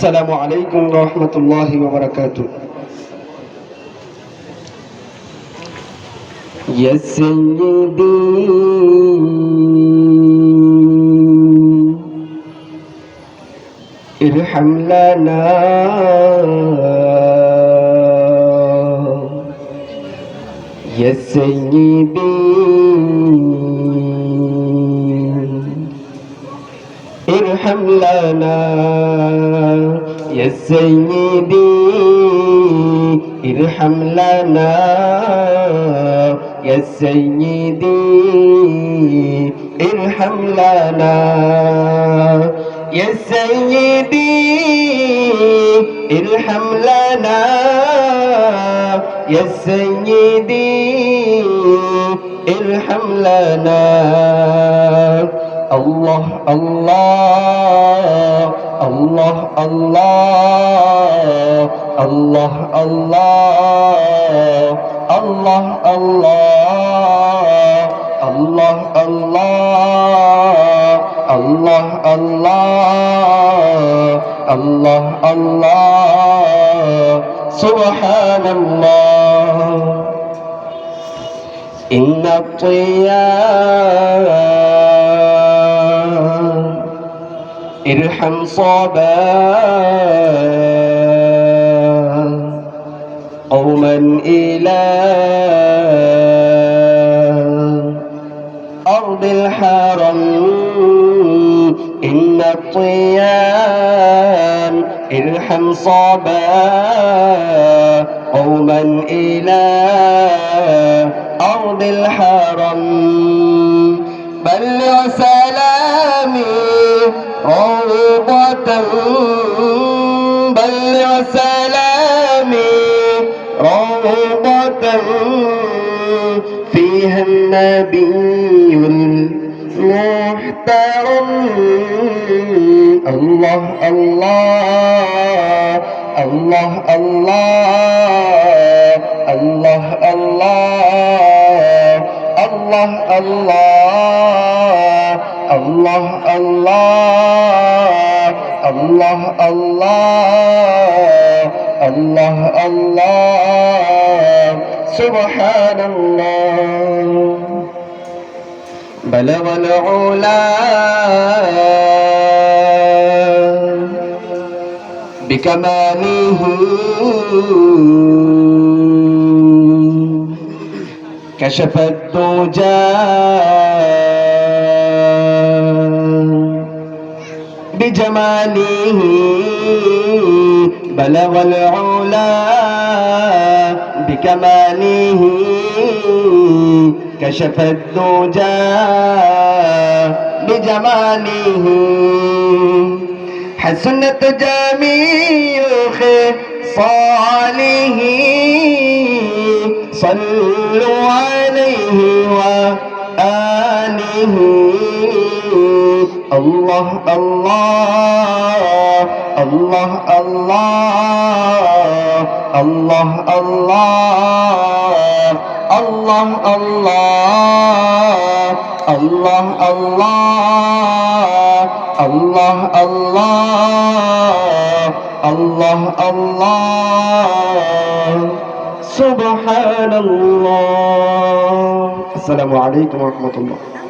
আসসালামু আলাইকুম রহমতুল্লাহি ওবরাকাতু يا سيدي ارحم لنا يا سيدي ارحم لنا يا سيدي ارحم لنا يا سيدي ارحم لنا يا سيدي ارحم لنا يا سيدي ارحم لنا আল্লাহ আল্লাহ আল্লাহ আল্লাহ আল্লাহ আল্লাহ আল্লাহ আল্লাহ আল্লাহ আল্লাহ আল্লাহ আল্লাহ আল্লাহ আল্লাহ সুবহানাল্লাহ ইন্না ارحم صبا قوما إلى أرض الحرم. إن الطيام ارحم صبا قوما إلى أرض الحرم. بلغ سلامي. روضة بلغ سلامي روضة فيها النبي المحترم الله الله الله الله আল্লাহ আল্লাহ আল্লাহ আল্লাহ আল্লাহ আল্লাহ সুবহানাল্লাহ। بلغ العلا بكماله كشف الدجى بجماله. بلغ العلا بكماله. كشف الدجى بجماله. حسنت جميع خصاله. صلوا عليه وآله. আল্লাহ আল্লাহ আল্লাহ আল্লাহ আল্লাহ আল্লাহ আল্লাহ আল্লাহ আল্লাহ আল্লাহ আল্লাহ আল্লাহ আল্লাহ আল্লাহ সুবহানাল্লাহ আসসালামু আলাইকুম ওয়া রাহমাতুল্লাহ